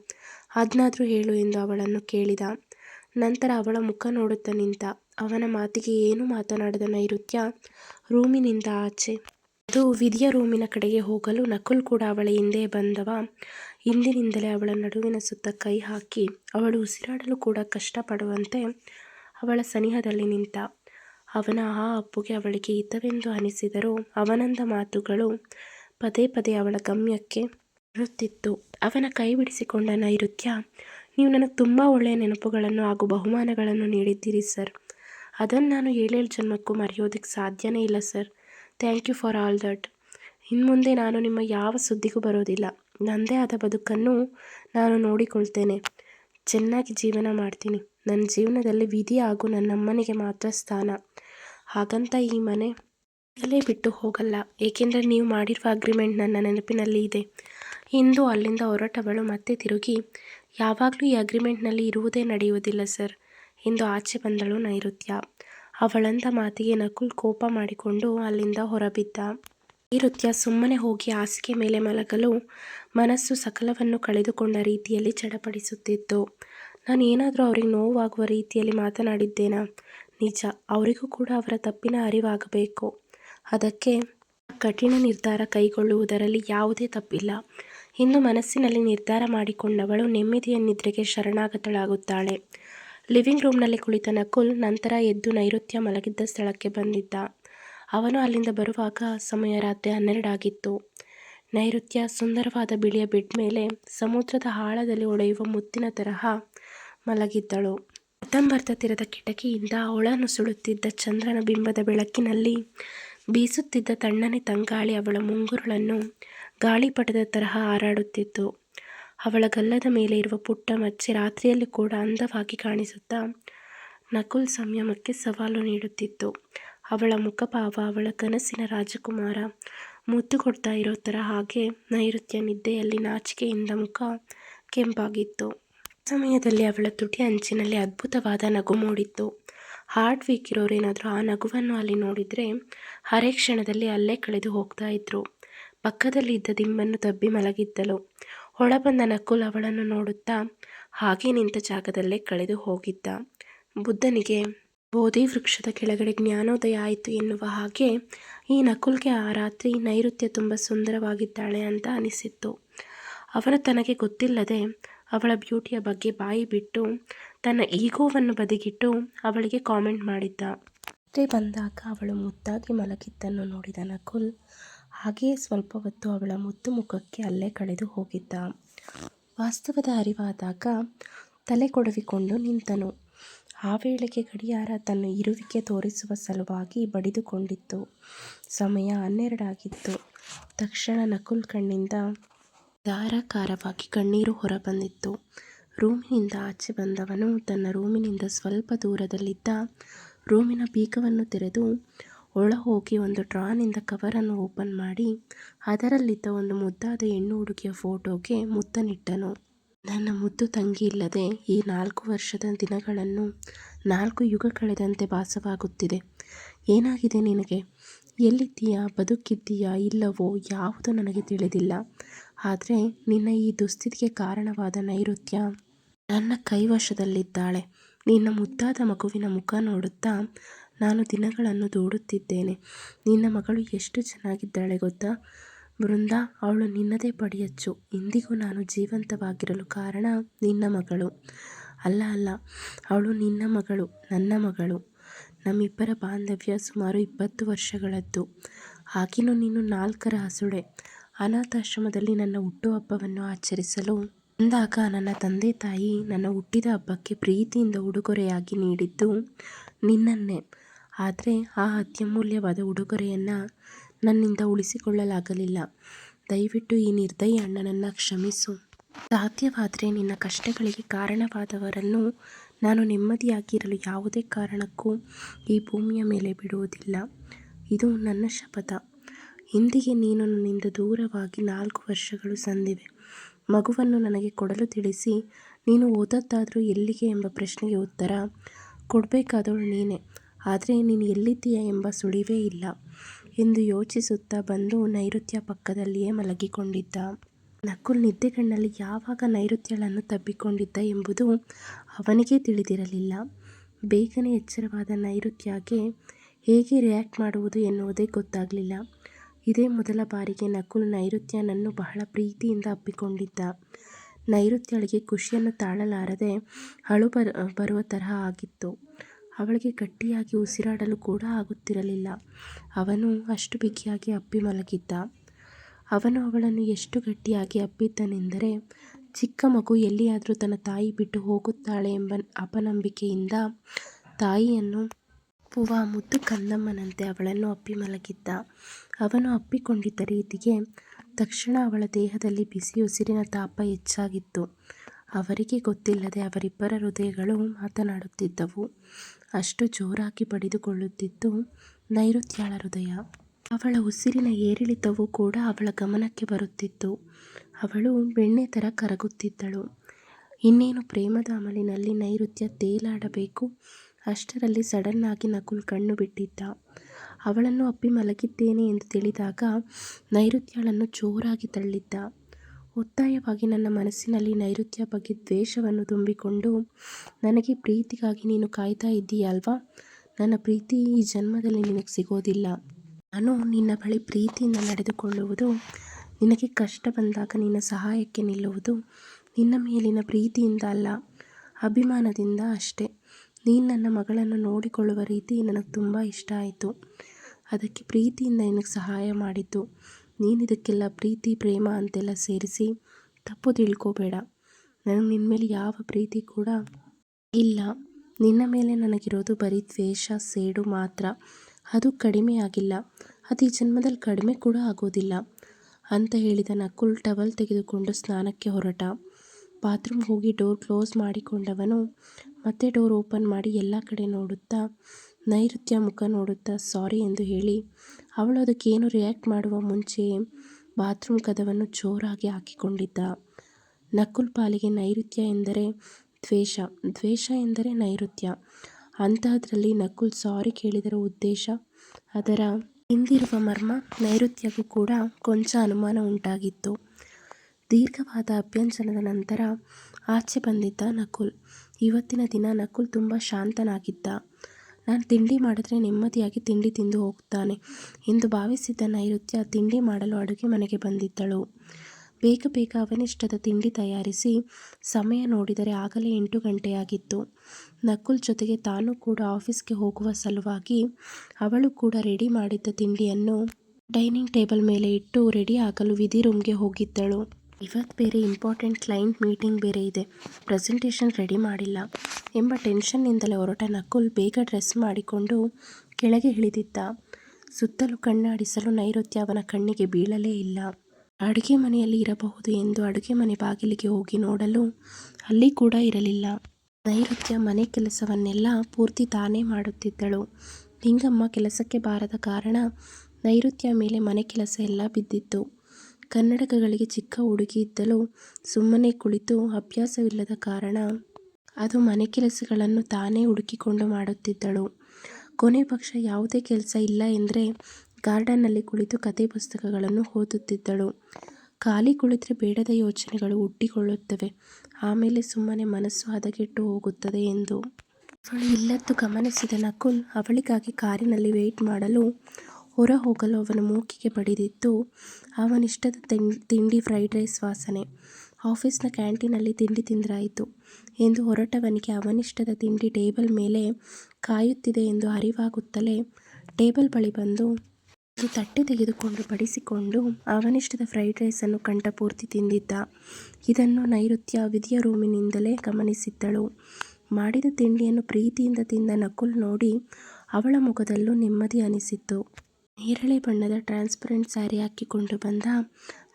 ಅದನ್ನಾದರೂ ಹೇಳು ಎಂದು ಅವಳನ್ನು ಕೇಳಿದ. ನಂತರ ಅವಳ ಮುಖ ನೋಡುತ್ತಾ ನಿಂತ, ಅವನ ಮಾತಿಗೆ ಏನು ಮಾತನಾಡದ ನೈಋತ್ಯ? ರೂಮಿನಿಂದ ಆಚೆ. ಅದು ವಿಧಿಯ ರೂಮಿನ ಕಡೆಗೆ ಹೋಗಲು ನಕುಲ್ ಕೂಡ ಅವಳ ಹಿಂದೆ ಬಂದವ. ಹಿಂದಿನಿಂದಲೇ ಅವಳ ನಡುವಿನ ಸುತ್ತ ಕೈ ಹಾಕಿ ಅವಳು ಉಸಿರಾಡಲು ಕೂಡ ಕಷ್ಟಪಡುವಂತೆ ಅವಳ ಸನಿಹದಲ್ಲಿ ನಿಂತ. ಅವನ ಆ ಅಪ್ಪುಗೆ ಅವಳಿಗೆ ಹಿತವೆಂದು ಅನಿಸಿದರೂ ಅವನಂದ ಮಾತುಗಳು ಪದೇ ಪದೇ ಅವಳ ಗಮ್ಯಕ್ಕೆ ಬರುತ್ತಿತ್ತು. ಅವನ ಕೈ ಬಿಡಿಸಿಕೊಂಡ ನೈಋತ್ಯ ನೀವು ನನಗೆ ತುಂಬ ಒಳ್ಳೆಯ ನೆನಪುಗಳನ್ನು ಹಾಗೂ ಬಹುಮಾನಗಳನ್ನು ನೀಡಿದ್ದೀರಿ ಸರ್. ಅದನ್ನು ನಾನು ಏಳೇಳು ಜನ್ಮಕ್ಕೂ ಮರೆಯೋದಕ್ಕೆ ಸಾಧ್ಯನೇ ಇಲ್ಲ sir. Thank you for all that ಇನ್ನು ಮುಂದೆ ನಾನು ನಿಮ್ಮ ಯಾವ ಸುದ್ದಿಗೂ ಬರೋದಿಲ್ಲ. ನನ್ನದೇ ಆದ ಬದುಕನ್ನು ನಾನು ನೋಡಿಕೊಳ್ತೇನೆ. ಚೆನ್ನಾಗಿ ಜೀವನ ಮಾಡ್ತೀನಿ. ನನ್ನ ಜೀವನದಲ್ಲಿ ವಿಧಿ ಹಾಗೂ ನನ್ನಮ್ಮನಿಗೆ ಮಾತ್ರ ಸ್ಥಾನ. ಹಾಗಂತ ಈ ಮನೆ ಅಲ್ಲೇ ಬಿಟ್ಟು ಹೋಗಲ್ಲ. ಏಕೆಂದರೆ ನೀವು ಮಾಡಿರುವ ಅಗ್ರಿಮೆಂಟ್ ನನ್ನ ನೆನಪಿನಲ್ಲಿ ಇದೆ. ಇಂದು ಅಲ್ಲಿಂದ ಹೊರಟವಳು ಮತ್ತೆ ತಿರುಗಿ, ಯಾವಾಗಲೂ ಈ ಅಗ್ರಿಮೆಂಟ್ನಲ್ಲಿ ಇರುವುದೇ ನಡೆಯುವುದಿಲ್ಲ ಸರ್ ಎಂದು ಆಚೆ ಬಂದಳು ನೈಋತ್ಯ. ಅವಳಂದ ಮಾತಿಗೆ ನಕುಲ್ ಕೋಪ ಮಾಡಿಕೊಂಡು ಅಲ್ಲಿಂದ ಹೊರಬಿದ್ದ. ನೈಋತ್ಯ ಸುಮ್ಮನೆ ಹೋಗಿ ಹಾಸಿಗೆ ಮೇಲೆ ಮಲಗಲು ಮನಸ್ಸು ಸಕಲವನ್ನು ಕಳೆದುಕೊಂಡ ರೀತಿಯಲ್ಲಿ ಚಡಪಡಿಸುತ್ತಿತ್ತು. ನಾನು ಏನಾದರೂ ಅವರಿಗೆ ನೋವಾಗುವ ರೀತಿಯಲ್ಲಿ ಮಾತನಾಡಿದ್ದೇನಾ? ನಿಜ, ಅವರಿಗೂ ಕೂಡ ಅವರ ತಪ್ಪಿನ ಅರಿವಾಗಬೇಕು. ಅದಕ್ಕೆ ಕಠಿಣ ನಿರ್ಧಾರ ಕೈಗೊಳ್ಳುವುದರಲ್ಲಿ ಯಾವುದೇ ತಪ್ಪಿಲ್ಲ. ಇನ್ನು ಮನಸ್ಸಿನಲ್ಲಿ ನಿರ್ಧಾರ ಮಾಡಿಕೊಂಡವಳು ನೆಮ್ಮದಿಯ ನಿದ್ರೆಗೆ ಶರಣಾಗತಳಾಗುತ್ತಾಳೆ. ಲಿವಿಂಗ್ ರೂಮ್ನಲ್ಲಿ ಕುಳಿತ ನಕುಲ್ ನಂತರ ಎದ್ದು ನೈಋತ್ಯ ಮಲಗಿದ್ದ ಸ್ಥಳಕ್ಕೆ ಬಂದಿದ್ದ. ಅವನು ಅಲ್ಲಿಂದ ಬರುವಾಗ ಸಮಯ ರಾತ್ರಿ ಹನ್ನೆರಡಾಗಿತ್ತು. ನೈಋತ್ಯ ಸುಂದರವಾದ ಬಿಳಿಯ ಬೆಡ್ ಮೇಲೆ ಸಮುದ್ರದ ಆಳದಲ್ಲಿ ಒಡೆಯುವ ಮುತ್ತಿನ ತರಹ ಮಲಗಿದ್ದಳು. ಅರ್ಧಂಬರ್ಧ ತೀರದ ಕಿಟಕಿಯಿಂದ ಒಳನುಸುಳುತ್ತಿದ್ದ ಚಂದ್ರನ ಬಿಂಬದ ಬೆಳಕಿನಲ್ಲಿ ಬೀಸುತ್ತಿದ್ದ ತಣ್ಣನೆ ತಂಗಾಳಿ ಅವಳ ಮುಂಗುರುಳನ್ನು ಗಾಳಿಪಟದ ತರಹ ಹಾರಾಡುತ್ತಿತ್ತು. ಅವಳ ಗಲ್ಲದ ಮೇಲೆ ಇರುವ ಪುಟ್ಟ ಮಚ್ಚೆ ರಾತ್ರಿಯಲ್ಲಿ ಕೂಡ ಅಂದವಾಗಿ ಕಾಣಿಸುತ್ತಾ ನಕುಲ್ ಸಂಯಮಕ್ಕೆ ಸವಾಲು ನೀಡುತ್ತಿತ್ತು. ಅವಳ ಮುಖಭಾವ ಅವಳ ಕನಸಿನ ರಾಜಕುಮಾರ ಮುದ್ದು ಕೊಡ್ತಾ ಇರೋ ಥರ ಹಾಗೆ ನೈಋತ್ಯ ನಿದ್ದೆಯಲ್ಲಿ ನಾಚಿಕೆಯಿಂದ ಮುಖ ಕೆಂಪಾಗಿತ್ತು. ಸಮಯದಲ್ಲಿ ಅವಳ ತುಟಿ ಅಂಚಿನಲ್ಲಿ ಅದ್ಭುತವಾದ ನಗು ಮೂಡಿತ್ತು. ಹಾರ್ಟ್ ವೀಕ್ ಇರೋರೇನಾದರೂ ಆ ನಗುವನ್ನು ಅಲ್ಲಿ ನೋಡಿದರೆ ಹರೇ ಕ್ಷಣದಲ್ಲಿ ಅಲ್ಲೇ ಕಳೆದು ಹೋಗ್ತಾ ಇದ್ರು. ಪಕ್ಕದಲ್ಲಿ ಇದ್ದ ದಿಂಬನ್ನು ತಬ್ಬಿ ಮಲಗಿದ್ದಳು. ಹೊಳಬಂದ ನಕುಲ್ ಅವಳನ್ನು ನೋಡುತ್ತಾ ಹಾಗೆ ನಿಂತ ಜಾಗದಲ್ಲೇ ಕಳೆದು ಹೋಗಿದ್ದ. ಬುದ್ಧನಿಗೆ, ಬೋಧಿ ವೃಕ್ಷದ ಕೆಳಗಡೆ ಜ್ಞಾನೋದಯ ಆಯಿತು ಎನ್ನುವ ಹಾಗೆ ಈ ನಕುಲ್ಗೆ ಆ ರಾತ್ರಿ ನೈಋತ್ಯ ತುಂಬ ಸುಂದರವಾಗಿದ್ದಾಳೆ ಅಂತ ಅನಿಸಿತ್ತು. ಅವನು ತನಗೆ ಗೊತ್ತಿಲ್ಲದೆ ಅವಳ ಬ್ಯೂಟಿಯ ಬಗ್ಗೆ ಬಾಯಿ ಬಿಟ್ಟು ತನ್ನ ಈಗೋವನ್ನು ಬದಿಗಿಟ್ಟು ಅವಳಿಗೆ ಕಾಮೆಂಟ್ ಮಾಡಿದ್ದ. ರಾತ್ರಿ ಬಂದಾಗ ಅವಳು ಮುದ್ದಾಗಿ ಮಲಗಿದ್ದನ್ನು ನೋಡಿದ ನಕುಲ್ ಹಾಗೆಯೇ ಸ್ವಲ್ಪ ಹೊತ್ತು ಅವಳ ಮುದ್ದು ಮುಖಕ್ಕೆ ಅಲ್ಲೇ ಕಳೆದು ಹೋಗಿದ್ದ ವಾಸ್ತವದ ಅರಿವಾದಾಗ ತಲೆ ಕೊಡವಿಕೊಂಡು ನಿಂತನು. ಆ ವೇಳೆಗೆ ಗಡಿಯಾರ ತನ್ನ ಇರುವಿಕೆ ತೋರಿಸುವ ಸಲುವಾಗಿ ಬಡಿದುಕೊಂಡಿತ್ತು. ಸಮಯ ಹನ್ನೆರಡಾಗಿತ್ತು. ತಕ್ಷಣ ನಕುಲ್ ಕಣ್ಣಿಂದ ಧಾರಾಕಾರವಾಗಿ ಕಣ್ಣೀರು ಹೊರಬಂದಿತ್ತು. ರೂಮಿನಿಂದ ಆಚೆ ಬಂದವನು ತನ್ನ ರೂಮಿನಿಂದ ಸ್ವಲ್ಪ ದೂರದಲ್ಲಿದ್ದ ರೂಮಿನ ಬೀಗವನ್ನು ತೆರೆದು ಒಳ ಹೋಗಿ ಒಂದು ಡ್ರಾನಿಂದ ಕವರನ್ನು ಓಪನ್ ಮಾಡಿ, ಅದರಲ್ಲಿದ್ದ ಒಂದು ಮುದ್ದಾದ ಹೆಣ್ಣು ಹುಡುಗಿಯ ಫೋಟೋಗೆ ಮುತ್ತನಿಟ್ಟನು ನನ್ನ ಮುದ್ದು ತಂಗಿ ಇಲ್ಲದೆ ಈ ನಾಲ್ಕು ವರ್ಷದ ದಿನಗಳನ್ನು ನಾಲ್ಕು ಯುಗ ಕಳೆದಂತೆ ಭಾಸವಾಗುತ್ತಿದೆ. ಏನಾಗಿದೆ ನಿನಗೆ? ಎಲ್ಲಿದ್ದೀಯಾ? ಬದುಕಿದ್ದೀಯಾ ಇಲ್ಲವೋ ಯಾವುದು ನನಗೆ ತಿಳಿದಿಲ್ಲ. ಆದರೆ ನಿನ್ನ ಈ ದುಸ್ಥಿತಿಗೆ ಕಾರಣವಾದ ನೈಋತ್ಯ ನನ್ನ ಕೈವಶದಲ್ಲಿದ್ದಾಳೆ. ನಿನ್ನ ಮುದ್ದಾದ ಮಗುವಿನ ಮುಖ ನೋಡುತ್ತಾ ನಾನು ದಿನಗಳನ್ನು ದೂಡುತ್ತಿದ್ದೇನೆ. ನಿನ್ನ ಮಗಳು ಎಷ್ಟು ಚೆನ್ನಾಗಿದ್ದಾಳೆ ಗೊತ್ತಾ? ವೃಂದಾ, ಅವಳು ನಿನ್ನದೇ ಪಡಿಯಚ್ಚು. ಇಂದಿಗೂ ನಾನು ಜೀವಂತವಾಗಿರಲು ಕಾರಣ ನಿನ್ನ ಮಗಳು. ಅಲ್ಲ ಅಲ್ಲ ಅವಳು ನಿನ್ನ ಮಗಳು, ನನ್ನ ಮಗಳು. ನಮ್ಮಿಬ್ಬರ ಬಾಂಧವ್ಯ ಸುಮಾರು ಇಪ್ಪತ್ತು ವರ್ಷಗಳದ್ದು. ಹಾಗೆಯೂ ನೀನು ನಾಲ್ಕರ ಹಸುಳೆ. ಅನಾಥಾಶ್ರಮದಲ್ಲಿ ನನ್ನ ಹುಟ್ಟುಹಬ್ಬವನ್ನು ಆಚರಿಸಲು ಅಂದಾಗ ನನ್ನ ತಂದೆ ತಾಯಿ ನನ್ನ ಹುಟ್ಟಿದ ಹಬ್ಬಕ್ಕೆ ಪ್ರೀತಿಯಿಂದ ಉಡುಗೊರೆಯಾಗಿ ನೀಡಿದ್ದು ನಿನ್ನನ್ನೇ. ಆದ್ರೆ ಆ ಅತ್ಯಮೂಲ್ಯವಾದ ಉಡುಗೊರೆಯನ್ನು ನನ್ನಿಂದ ಉಳಿಸಿಕೊಳ್ಳಲಾಗಲಿಲ್ಲ. ದಯವಿಟ್ಟು ಈ ನಿರ್ದಯಿ ಅಣ್ಣನನ್ನು ಕ್ಷಮಿಸು. ಸಾಧ್ಯವಾದರೆ ನಿನ್ನ ಕಷ್ಟಗಳಿಗೆ ಕಾರಣವಾದವರನ್ನು ನಾನು ನೆಮ್ಮದಿಯಾಗಿರಲು ಯಾವುದೇ ಕಾರಣಕ್ಕೂ ಈ ಭೂಮಿಯ ಮೇಲೆ ಬಿಡುವುದಿಲ್ಲ. ಇದು ನನ್ನ ಶಪಥ. ಇಂದಿಗೆ ನೀನು ನನ್ನಿಂದ ದೂರವಾಗಿ ನಾಲ್ಕು ವರ್ಷಗಳು ಸಂದಿವೆ. ಮಗುವನ್ನು ನನಗೆ ಕೊಡಲು ತಿಳಿಸಿ ನೀನು ಓದದ್ದಾದರೂ ಎಲ್ಲಿಗೆ ಎಂಬ ಪ್ರಶ್ನೆಗೆ ಉತ್ತರ ಕೊಡಬೇಕಾದವಳು ನೀನೇ. ಆದ್ರೆ ನೀನು ಎಲ್ಲಿದ್ದೀಯ ಎಂಬ ಸುಳಿವೇ ಇಲ್ಲ ಎಂದು ಯೋಚಿಸುತ್ತಾ ಬಂದು ನೈಋತ್ಯ ಪಕ್ಕದಲ್ಲಿಯೇ ಮಲಗಿಕೊಂಡಿದ್ದ. ನಕುಲ್ ನಿದ್ದೆಗಣ್ಣಲ್ಲಿ ಯಾವಾಗ ನೈಋತ್ಯಳನ್ನು ತಬ್ಬಿಕೊಂಡಿದ್ದ ಎಂಬುದು ಅವನಿಗೆ ತಿಳಿದಿರಲಿಲ್ಲ. ಬೇಗನೆ ಎಚ್ಚರವಾದ ನೈಋತ್ಯಗೆ ಹೇಗೆ ರಿಯಾಕ್ಟ್ ಮಾಡುವುದು ಎನ್ನುವುದೇ ಗೊತ್ತಾಗಲಿಲ್ಲ ಇದೇ ಮೊದಲ ಬಾರಿಗೆ ನಕುಲ್ ನೈಋತ್ಯನನ್ನು ಬಹಳ ಪ್ರೀತಿಯಿಂದ ಅಪ್ಪಿಕೊಂಡಿದ್ದ. ನೈಋತ್ಯಳಿಗೆ ಖುಷಿಯನ್ನು ತಾಳಲಾರದೆ ಅಳು ಬರುವ ತರಹ ಆಗಿತ್ತು. ಅವಳಿಗೆ ಗಟ್ಟಿಯಾಗಿ ಉಸಿರಾಡಲು ಕೂಡ ಆಗುತ್ತಿರಲಿಲ್ಲ. ಅವನು ಅಷ್ಟು ಬಿಗಿಯಾಗಿ ಅಪ್ಪಿ ಮಲಗಿದ್ದ. ಅವನು ಅವಳನ್ನು ಎಷ್ಟು ಗಟ್ಟಿಯಾಗಿ ಅಪ್ಪಿದ್ದನೆಂದರೆ, ಚಿಕ್ಕ ಮಗು ಎಲ್ಲಿಯಾದರೂ ತನ್ನ ತಾಯಿ ಬಿಟ್ಟು ಹೋಗುತ್ತಾಳೆ ಎಂಬ ಅಪನಂಬಿಕೆಯಿಂದ ತಾಯಿಯನ್ನು ಪುವ ಮುದ್ದು ಕಂದಮ್ಮನಂತೆ ಅವಳನ್ನು ಅಪ್ಪಿ ಮಲಗಿದ್ದ. ಅವನು ಅಪ್ಪಿಕೊಂಡಿದ್ದ ರೀತಿಗೆ ತಕ್ಷಣ ಅವಳ ದೇಹದಲ್ಲಿ ಬಿಸಿ ಉಸಿರಿನ ತಾಪ ಹೆಚ್ಚಾಗಿತ್ತು. ಅವರಿಗೆ ಗೊತ್ತಿಲ್ಲದೆ ಅವರಿಬ್ಬರ ಹೃದಯಗಳು ಮಾತನಾಡುತ್ತಿದ್ದವು. ಅಷ್ಟು ಜೋರಾಗಿ ಬಡಿದುಕೊಳ್ಳುತ್ತಿತ್ತು ನೈಋತ್ಯಳ ಹೃದಯ. ಅವಳ ಉಸಿರಿನ ಏರಿಳಿತವೂ ಕೂಡ ಅವಳ ಗಮನಕ್ಕೆ ಬರುತ್ತಿತ್ತು. ಅವಳು ಬೆಣ್ಣೆ ಥರ ಕರಗುತ್ತಿದ್ದಳು. ಇನ್ನೇನು ಪ್ರೇಮದ ಅಮಲಿನಲ್ಲಿ ನೈಋತ್ಯ ತೇಲಾಡಬೇಕು. ಅಷ್ಟರಲ್ಲಿ ಸಡನ್ನಾಗಿ ನಕುಲ್ ಕಣ್ಣು ಬಿಟ್ಟಿದ್ದ. ಅವಳನ್ನು ಅಪ್ಪಿ ಮಲಗಿದ್ದೇನೆ ಎಂದು ತಿಳಿದಾಗ ನೈಋತ್ಯಳನ್ನು ಜೋರಾಗಿ ತಳ್ಳಿದ್ದ. ಒತ್ತಾಯವಾಗಿ ನನ್ನ ಮನಸ್ಸಿನಲ್ಲಿ ನೈಋತ್ಯ ಬಗ್ಗೆ ದ್ವೇಷವನ್ನು ತುಂಬಿಕೊಂಡು ನನಗೆ ಪ್ರೀತಿಗಾಗಿ ನೀನು ಕಾಯ್ತಾ ಇದ್ದೀಯ ಅಲ್ವಾ? ನನ್ನ ಪ್ರೀತಿ ಈ ಜನ್ಮದಲ್ಲಿ ನಿನಗೆ ಸಿಗೋದಿಲ್ಲ. ನಾನು ನಿನ್ನ ಬಳಿ ಪ್ರೀತಿಯಿಂದ ನಡೆದುಕೊಳ್ಳುವುದು, ನಿನಗೆ ಕಷ್ಟ ಬಂದಾಗ ನಿನ್ನ ಸಹಾಯಕ್ಕೆ ನಿಲ್ಲುವುದು ನಿನ್ನ ಮೇಲಿನ ಪ್ರೀತಿಯಿಂದ ಅಲ್ಲ, ಅಭಿಮಾನದಿಂದ ಅಷ್ಟೇ. ನೀನು ನನ್ನ ಮಗಳನ್ನು ನೋಡಿಕೊಳ್ಳುವ ರೀತಿ ನನಗೆ ತುಂಬ ಇಷ್ಟ ಆಯಿತು ಅದಕ್ಕೆ ಪ್ರೀತಿಯಿಂದ ನಿನಗೆ ಸಹಾಯ ಮಾಡಿದ್ದು. ನೀನಿದಕ್ಕೆಲ್ಲ ಪ್ರೀತಿ ಪ್ರೇಮ ಅಂತೆಲ್ಲ ಸೇರಿಸಿ ತಪ್ಪು ತಿಳ್ಕೋಬೇಡ. ನನಗೆ ನಿನ್ನ ಮೇಲೆ ಯಾವ ಪ್ರೀತಿ ಕೂಡ ಇಲ್ಲ. ನಿನ್ನ ಮೇಲೆ ನನಗಿರೋದು ಬರೀ ದ್ವೇಷ, ಸೇಡು ಮಾತ್ರ. ಅದು ಕಡಿಮೆ ಆಗಿಲ್ಲ. ಅದು ಈ ಜನ್ಮದಲ್ಲಿ ಕಡಿಮೆ ಕೂಡ ಆಗೋದಿಲ್ಲ ಅಂತ ಹೇಳಿದ ನಕುಲ್ ಟವಲ್ ತೆಗೆದುಕೊಂಡು ಸ್ನಾನಕ್ಕೆ ಹೊರಟ. ಬಾತ್ರೂಮ್ಗೆ ಹೋಗಿ ಡೋರ್ ಕ್ಲೋಸ್ ಮಾಡಿಕೊಂಡವನು ಮತ್ತೆ ಡೋರ್ ಓಪನ್ ಮಾಡಿ ಎಲ್ಲ ಕಡೆ ನೋಡುತ್ತಾ ನೈಋತ್ಯ ಮುಖ ನೋಡುತ್ತಾ ಸಾರಿ ಎಂದು ಹೇಳಿ ಅವಳು ಅದಕ್ಕೇನು ರಿಯಾಕ್ಟ್ ಮಾಡುವ ಮುಂಚೆ ಬಾತ್ರೂಮ್ ಕದವನ್ನು ಜೋರಾಗಿ ಹಾಕಿಕೊಂಡಿದ್ದ. ನಕುಲ್ ಪಾಲಿಗೆ ನೈಋತ್ಯ ಎಂದರೆ ದ್ವೇಷ, ದ್ವೇಷ ಎಂದರೆ ನೈಋತ್ಯ. ಅಂತಹದ್ರಲ್ಲಿ ನಕುಲ್ ಸಾರಿ ಕೇಳಿದರ ಉದ್ದೇಶ, ಅದರ ಹಿಂದಿರುವ ಮರ್ಮ ನೈಋತ್ಯಕ್ಕೂ ಕೂಡ ಕೊಂಚ ಅನುಮಾನ ಉಂಟಾಗಿತ್ತು. ದೀರ್ಘವಾದ ಅಭ್ಯಂಜನದ ನಂತರ ಆಚೆ ಬಂದಿದ್ದ ನಕುಲ್. ಇವತ್ತಿನ ದಿನ ನಕುಲ್ ತುಂಬ ಶಾಂತನಾಗಿದ್ದ. ನಾನು ತಿಂಡಿ ಮಾಡಿದ್ರೆ ನೆಮ್ಮದಿಯಾಗಿ ತಿಂಡಿ ತಿಂದು ಹೋಗ್ತಾನೆ ಎಂದು ಭಾವಿಸಿದ್ದ ನೈಋತ್ಯ ತಿಂಡಿ ಮಾಡಲು ಅಡುಗೆ ಮನೆಗೆ ಬಂದಿದ್ದಳು. ಬೇಗ ಬೇಗ ಅವನಿಷ್ಟದ ತಿಂಡಿ ತಯಾರಿಸಿ ಸಮಯ ನೋಡಿದರೆ ಆಗಲೇ ಎಂಟು ಗಂಟೆಯಾಗಿತ್ತು. ನಕುಲ್ ಜೊತೆಗೆ ತಾನು ಕೂಡ ಆಫೀಸ್ಗೆ ಹೋಗುವ ಸಲುವಾಗಿ ಅವಳು ಕೂಡ ರೆಡಿ ಮಾಡಿದ್ದ ತಿಂಡಿಯನ್ನು ಡೈನಿಂಗ್ ಟೇಬಲ್ ಮೇಲೆ ಇಟ್ಟು ರೆಡಿ ಆಗಲು ವಿಧಿ ರೂಮ್ಗೆ ಹೋಗಿದ್ದಳು. ಇವತ್ತು ಬೇರೆ ಇಂಪಾರ್ಟೆಂಟ್ ಕ್ಲೈಂಟ್ ಮೀಟಿಂಗ್ ಬೇರೆ ಇದೆ ಪ್ರೆಸೆಂಟೇಷನ್ ರೆಡಿ ಮಾಡಿಲ್ಲ ಎಂಬ ಟೆನ್ಷನ್ನಿಂದಲೇ ಹೊರಟ ನಕುಲ್ ಬೇಗ ಡ್ರೆಸ್ ಮಾಡಿಕೊಂಡು ಕೆಳಗೆ ಇಳಿದಿದ್ದ. ಸುತ್ತಲೂ ಕಣ್ಣಾಡಿಸಲು ನೈಋತ್ಯ ಅವನ ಕಣ್ಣಿಗೆ ಬೀಳಲೇ ಇಲ್ಲ. ಅಡುಗೆ ಮನೆಯಲ್ಲಿ ಇರಬಹುದು ಎಂದು ಅಡುಗೆ ಮನೆ ಬಾಗಿಲಿಗೆ ಹೋಗಿ ನೋಡಲು ಅಲ್ಲಿ ಕೂಡ ಇರಲಿಲ್ಲ. ನೈಋತ್ಯ ಮನೆ ಕೆಲಸವನ್ನೆಲ್ಲ ಪೂರ್ತಿ ತಾನೇ ಮಾಡುತ್ತಿದ್ದಳು. ನಿಂಗಮ್ಮ ಕೆಲಸಕ್ಕೆ ಬಾರದ ಕಾರಣ ನೈಋತ್ಯ ಮೇಲೆ ಮನೆ ಕೆಲಸ ಎಲ್ಲ ಬಿದ್ದಿತ್ತು. ಕನ್ನಡಕಗಳಿಗೆ ಚಿಕ್ಕ ಹುಡುಗಿ ಇದ್ದಲು ಸುಮ್ಮನೆ ಕುಳಿತು ಅಭ್ಯಾಸವಿಲ್ಲದ ಕಾರಣ ಅದು ಮನೆ ಕೆಲಸಗಳನ್ನು ತಾನೇ ಹುಡುಕಿಕೊಂಡು ಮಾಡುತ್ತಿದ್ದಳು. ಕೊನೆ ಪಕ್ಷ ಯಾವುದೇ ಕೆಲಸ ಇಲ್ಲ ಎಂದರೆ ಗಾರ್ಡನ್ನಲ್ಲಿ ಕುಳಿತು ಕತೆ ಪುಸ್ತಕಗಳನ್ನು ಓದುತ್ತಿದ್ದಳು. ಖಾಲಿ ಕುಳಿತರೆ ಬೇಡದ ಯೋಚನೆಗಳು ಹುಟ್ಟಿಕೊಳ್ಳುತ್ತವೆ. ಆಮೇಲೆ ಸುಮ್ಮನೆ ಮನಸ್ಸು ಹದಗೆಟ್ಟು ಹೋಗುತ್ತದೆ ಎಂದು. ಅವಳು ಇಲ್ಲದ್ದು ಗಮನಿಸಿದ ನಕುಲ್ ಅವಳಿಗಾಗಿ ಕಾರಿನಲ್ಲಿ ವೆಯ್ಟ್ ಮಾಡಲು ಹೊರ ಹೋಗಲು ಅವನ ಮೂಕಿಗೆ ಬಡಿದಿತ್ತು ಅವನಿಷ್ಟದ ತಿಂಡಿ ಫ್ರೈಡ್ ರೈಸ್ ವಾಸನೆ. ಆಫೀಸ್ನ ಕ್ಯಾಂಟೀನಲ್ಲಿ ತಿಂಡಿ ತಿಂದ್ರಾಯಿತು. ಎಂದು ಹೊರಟವನಿಗೆ ಅವನಿಷ್ಟದ ತಿಂಡಿ ಟೇಬಲ್ ಮೇಲೆ ಕಾಯುತ್ತಿದೆ ಎಂದು ಅರಿವಾಗುತ್ತಲೇ ಟೇಬಲ್ ಬಳಿ ಬಂದು ತಟ್ಟೆ ತೆಗೆದುಕೊಂಡು ಬಡಿಸಿಕೊಂಡು ಅವನಿಷ್ಟದ ಫ್ರೈಡ್ ರೈಸನ್ನು ಕಂಠಪೂರ್ತಿ ತಿಂದಿದ್ದ. ಇದನ್ನು ನೈಋತ್ಯ ವಿಧಿಯ ರೂಮಿನಿಂದಲೇ ಗಮನಿಸಿದ್ದಳು. ಮಾಡಿದ ತಿಂಡಿಯನ್ನು ಪ್ರೀತಿಯಿಂದ ತಿಂದ ನಕುಲ್ ನೋಡಿ ಅವಳ ಮುಖದಲ್ಲೂ ನೆಮ್ಮದಿ ಅನಿಸಿತ್ತು. ನೇರಳೆ ಬಣ್ಣದ ಟ್ರಾನ್ಸ್ಪರೆಂಟ್ ಸ್ಯಾರಿ ಹಾಕಿಕೊಂಡು ಬಂದ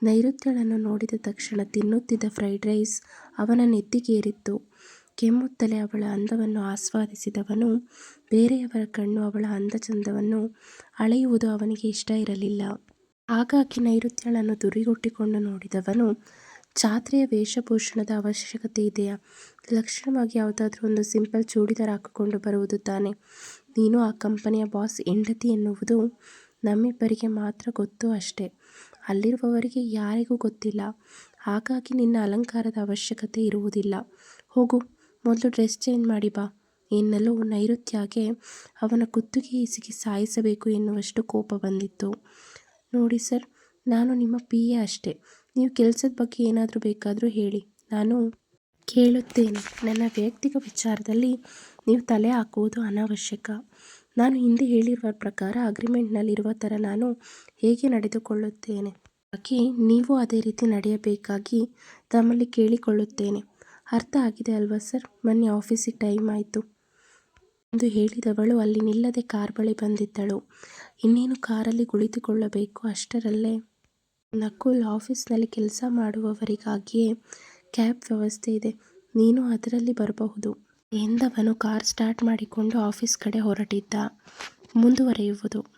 ನೈಋತ್ಯಳನ್ನು ನೋಡಿದ ತಕ್ಷಣ ತಿನ್ನುತ್ತಿದ್ದ ಫ್ರೈಡ್ ರೈಸ್ ಅವನ ನೆತ್ತಿಗೇರಿತ್ತು ಕೆಮ್ಮುತ್ತಲೇ ಅವಳ ಅಂದವನ್ನು ಆಸ್ವಾದಿಸಿದವನು, ಬೇರೆಯವರ ಕಣ್ಣು ಅವಳ ಅಂದ-ಚಂದವನ್ನು ಅಳೆಯುವುದು ಅವನಿಗೆ ಇಷ್ಟ ಇರಲಿಲ್ಲ. ಹಾಗಾಗಿ ನೈಋತ್ಯಳನ್ನು ದುರಿಗೊಟ್ಟಿಕೊಂಡು ನೋಡಿದವನು ಜಾತ್ರೆಯ ವೇಷಭೂಷಣದ ಅವಶ್ಯಕತೆ ಇದೆಯಾ? ಲಕ್ಷಣವಾಗಿ ಯಾವುದಾದ್ರೂ ಒಂದು ಸಿಂಪಲ್ ಚೂಡಿದಾರ ಹಾಕಿಕೊಂಡು ಬರುವುದು ತಾನೆ. ನೀನು ಆ ಕಂಪನಿಯ ಬಾಸ್, ಹೆಂಡತಿ ಎನ್ನುವುದು ನಮ್ಮಿಬ್ಬರಿಗೆ ಮಾತ್ರ ಗೊತ್ತು ಅಷ್ಟೇ. ಅಲ್ಲಿರುವವರಿಗೆ ಯಾರಿಗೂ ಗೊತ್ತಿಲ್ಲ. ಹಾಗಾಗಿ ನಿನ್ನ ಅಲಂಕಾರದ ಅವಶ್ಯಕತೆ ಇರುವುದಿಲ್ಲ. ಹೋಗು, ಮೊದಲು ಡ್ರೆಸ್ ಚೇಂಜ್ ಮಾಡಿ ಬಾ ಎನ್ನಲು ನೈಋತ್ಯಗೆ ಅವನ ಕುತ್ತಿಗೆ ಹಿಸುಕಿ ಸಾಯಿಸಬೇಕು ಎನ್ನುವಷ್ಟು ಕೋಪ ಬಂದಿತ್ತು. ನೋಡಿ ಸರ್, ನಾನು ನಿಮ್ಮ ಪಿ ಎ ಅಷ್ಟೇ. ನೀವು ಕೆಲಸದ ಬಗ್ಗೆ ಏನಾದರೂ ಬೇಕಾದರೂ ಹೇಳಿ, ನಾನು ಕೇಳುತ್ತೇನೆ. ನನ್ನ ವೈಯಕ್ತಿಕ ವಿಚಾರದಲ್ಲಿ ನೀವು ತಲೆ ಹಾಕುವುದು ಅನಾವಶ್ಯಕ. ನಾನು ಹಿಂದೆ ಹೇಳಿರುವ ಪ್ರಕಾರ ಅಗ್ರಿಮೆಂಟ್ನಲ್ಲಿರುವ ಥರ ನಾನು ಹೇಗೆ ನಡೆದುಕೊಳ್ಳುತ್ತೇನೆ ಹಾಗೆ ನೀವು ಅದೇ ರೀತಿ ನಡೆಯಬೇಕಾಗಿ ತಮ್ಮಲ್ಲಿ ಕೇಳಿಕೊಳ್ಳುತ್ತೇನೆ. ಅರ್ಥ ಆಗಿದೆ ಅಲ್ವಾ ಸರ್? ಮೊನ್ನೆ ಆಫೀಸಿಗೆ ಟೈಮ್ ಆಯಿತು. ಎಂದು ಹೇಳಿದವಳು ಅಲ್ಲಿ ನಿಲ್ಲದೆ ಕಾರ್ ಬಳಿ ಬಂದಿದ್ದಳು. ಇನ್ನೇನು ಕಾರಲ್ಲಿ ಕುಳಿತುಕೊಳ್ಳಬೇಕು ಅಷ್ಟರಲ್ಲೇ ನಕುಲ್ ಆಫೀಸ್ನಲ್ಲಿ ಕೆಲಸ ಮಾಡುವವರಿಗಾಗಿಯೇ ಕ್ಯಾಬ್ ವ್ಯವಸ್ಥೆ ಇದೆ. ನೀನು ಅದರಲ್ಲಿ ಬರಬಹುದು ಎಂದವನು ಕಾರ್ ಸ್ಟಾರ್ಟ್ ಮಾಡಿಕೊಂಡು ಆಫೀಸ್ ಕಡೆ ಹೊರಟಿದ್ದ. ಮುಂದುವರೆಯುವುದು